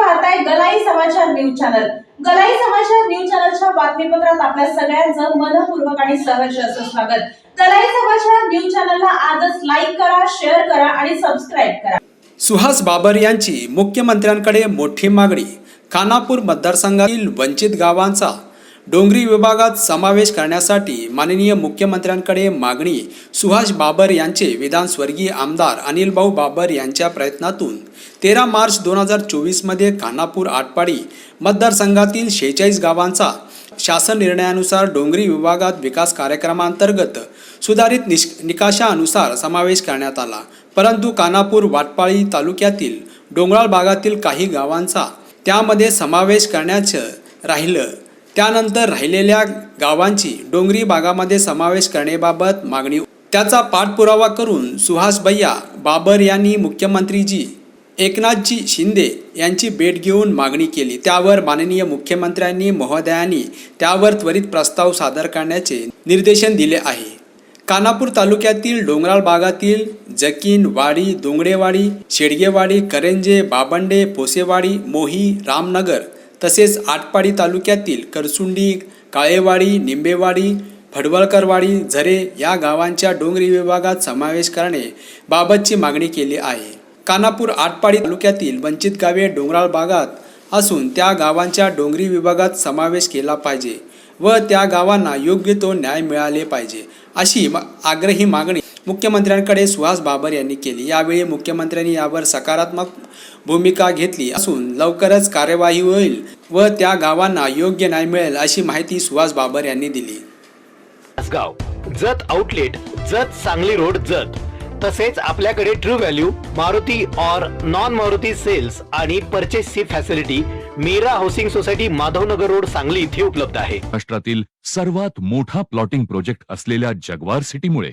पाहताय गलाई समाचार news channel. गलाई समाचार न्यूज चॅनलच्या बातमीपत्रात आपल्या सगळ्यांचं मनपूर्वक आणि सहर्ष असं स्वागत. गलाई समाचार न्यूज चॅनलला आजच लाईक करा शेअर करा आणि सबस्क्राईब करा. सुहास बाबर यांची मुख्यमंत्र्यांकडे मोठी मागणी. खानापूर मतदारसंघातील वंचित गावांचा डोंगरी विभागात समावेश करण्यासाठी माननीय मुख्यमंत्र्यांकडे मागणी. सुहास बाबर यांचे विधान स्वर्गीय आमदार अनिलभाऊ बाबर यांच्या प्रयत्नातून तेरा मार्च दोन हजार चोवीसमध्ये खानापूर आटपाडी मतदारसंघातील शेहेचाळीस गावांचा शासन निर्णयानुसार डोंगरी विभागात विकास कार्यक्रमांतर्गत सुधारित निश निकाशानुसार समावेश करण्यात आला. परंतु कानापूर वाटपाळी तालुक्यातील डोंगराळ भागातील काही गावांचा त्यामध्ये समावेश करण्याचं राहिलं. त्यानंतर राहिलेल्या गावांची डोंगरी भागामध्ये समावेश करण्याबाबत मागणी. त्याचा पाठपुरावा करून सुहास भैया बाबर यांनी मुख्यमंत्रीजी एकनाथजी शिंदे यांची भेट घेऊन मागणी केली. त्यावर माननीय मुख्यमंत्र्यांनी महोदयांनी त्यावर त्वरित प्रस्ताव सादर करण्याचे निर्देशन दिले आहे. कानापूर तालुक्यातील डोंगराळ भागातील जकीन वाडी दोंगडेवाडी शेडगेवाडी करंजे बाबंडे पोसेवाडी मोही रामनगर तसेच आटपाडी तालुक्यातील करसुंडी काळेवाडी निंबेवाडी फडवळकरवाडी झरे या गावांच्या डोंगरी विभागात समावेश करणे बाबतची मागणी केली आहे. कानापूर आटपाडी तालुक्यातील वंचित गावे डोंगराळ भागात असून त्या गावांच्या डोंगरी विभागात समावेश केला पाहिजे व त्या गावांना योग्य तो न्याय मिळाले पाहिजे अशी आग्रही मागणी मुख्यमंत्र्यांकडे सुहास बाबर यांनी केली. यावेळी मुख्यमंत्र्यांनी यावर सकारात्मक भूमिका घेतली असून लवकरच कार्यवाही होईल व त्या गावांना योग्य न्याय मिळेल अशी माहिती सुहास बाबर यांनी दिली. गाव जत आउटलेट जत सांगली रोड जत. तसेच आपल्याकडे true value Maruti or non Maruti sales आणि परचेसची facility Meera housing society Madhavnagar road Sangli इथे उपलब्ध आहे. महाराष्ट्रातील सर्वात मोठा प्लॉटिंग प्रोजेक्ट असलेल्या जगवार सिटीमुळे